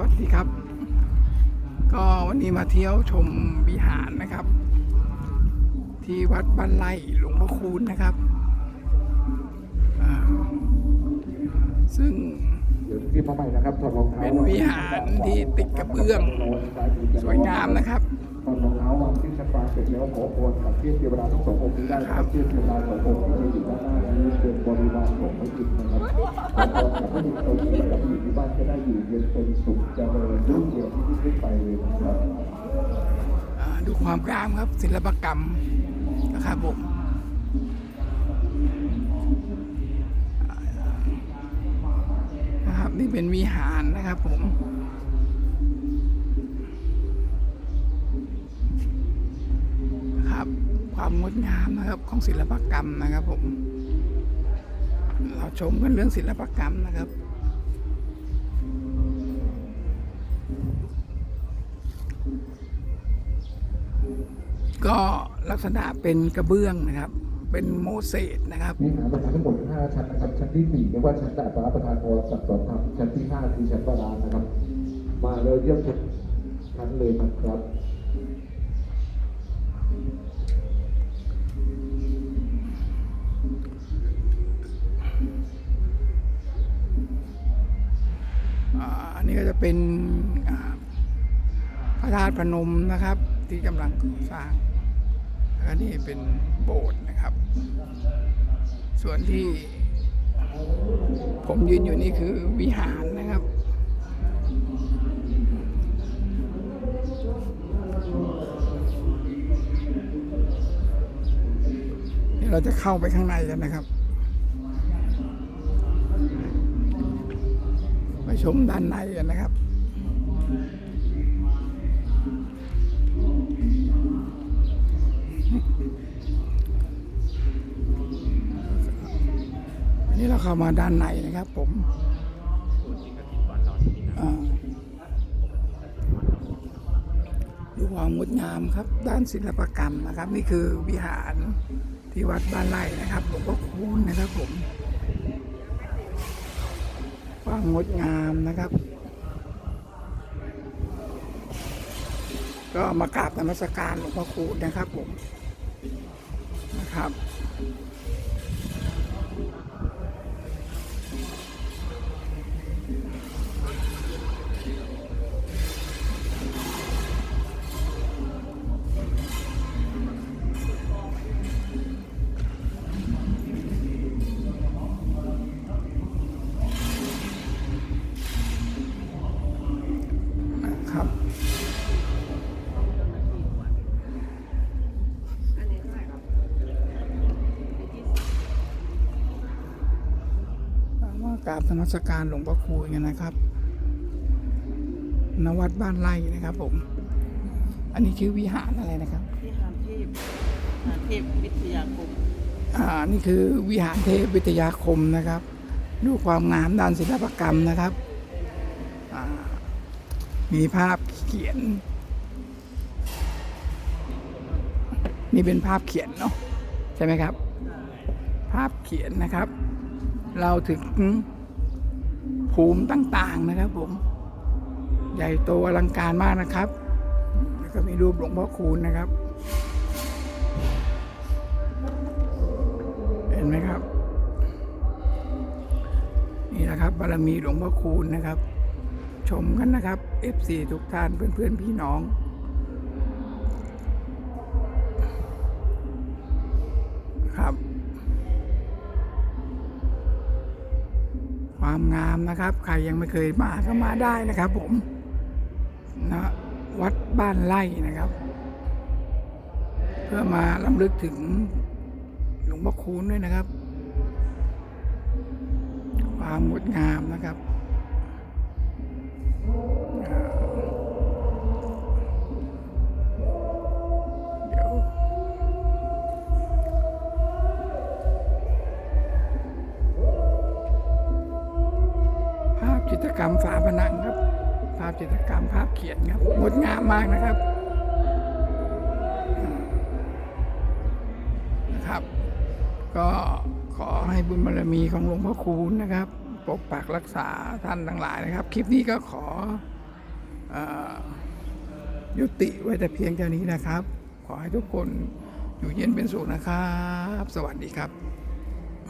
วัสดีครับ ก็วันนี้มาเที่ยวชมวิหารนะครับ ที่วัดบ้านไร่หลวงพ่อคูณนะครับ ซึ่งที่มาใหม่นะครับถอดรองเท้าเป็นวิหารที่ติดกระเบื้องสวยงามนะครับถอดรองเท้าวางที่ชั้นวางเสร็จแล้วขอพรกับเทียบเทวดาทั้งสององค์ได้ครับเทียบเทวดาสององค์ที่อยู่ด้านหน้านี้เป็นบริวารของพระอินทร์นะครับขอพรกับพระอินทร์ตรงนี้กับอยู่ที่บ้าน ขึ้นไปเลยนะครับดูความงามครับ ศิลปกรรมนะครับผมนะครับนี่เป็นวิหารนะครับผมครับความงดงามนะครับของศิลปกรรมนะครับผม เราชมกันเรื่องศิลปกรรมนะครับ ก็ลักษณะเป็นกระเบื้องนะครับ เป็นโมเสสนะครับวิหารประธานทั้งหมด5ชั้นนะครับ ชั้นที่4เรียกว่าชั้นดาบประธานโอสัตว์สอนธรรมชั้นที่5คือชั้นประธานนะครับ มาเลยเยี่ยมชมชั้นเลยนะครับอ่าอันนี้ก็จะเป็นอ่าพระธาตุพนมนะครับ ที่กำลังก่อสร้างแล้วนี่เป็นโบสถ์นะครับ ส่วนที่ผมยืนอยู่นี่คือวิหารนะครับเดี๋ยวเราจะเข้าไปข้างในกันนะครับ ไปชมด้านในกันนะครับ อันนี้เราเข้ามาด้านในนะครับผมดูความงดงามครับ ด้านศิลปกรรมนะครับ นี่คือวิหารที่วัดบ้านไร่นะครับหลวงพ่อคูณนะครับผม ความงดงามนะครับ ก็มากราบนมัสการหลวงพ่อคูณนะครับผมนะครับนะครับ กราบธรรมสการหลวงพ่อคูณกันนะครับ นวัดบ้านไร่นะครับ ผม อันนี้คือวิหารอะไรนะครับ วิหารเทพวิหารเทพวิทยาคม อ่า นี่คือวิหารเทพวิทยาคมนะครับ ดูความงามด้านศิลปกรรมนะครับอ่ามีภาพเขียน นี่เป็นภาพเขียนเนาะใช่ไหมครับ ภาพเขียนนะครับ เราถึง ภูมิต่างๆนะครับผม ใหญ่โตอลังการมากนะครับ แล้วก็มีรูปหลวงพ่อคูณนะครับ เห็นไหมครับ นี่นะครับบารมีหลวงพ่อคูณนะครับ ชมกันนะครับ FC ทุกท่านเพื่อนๆพี่น้องครับ ความงามนะครับ ใครยังไม่เคยมาก็มาได้นะครับ ผมนะวัดบ้านไร่นะครับ เพื่อมาลำลึกถึงหลวงพ่อคูณด้วยนะครับ ความงดงามนะครับ ตกรรมฝาผนังครับ ภาพจิตรกรรมภาพเขียนครับงดงามมากนะครับนะครับ ก็ขอให้บุญบารมีของหลวงพ่อคูณนะครับ ปกปักรักษาท่านทั้งหลายนะครับ คลิปนี้ก็ขออ่อยุติไว้แต่เพียงเท่านี้นะครับ ขอให้ทุกคนอยู่เย็นเป็นสุขนะครับ สวัสดีครับ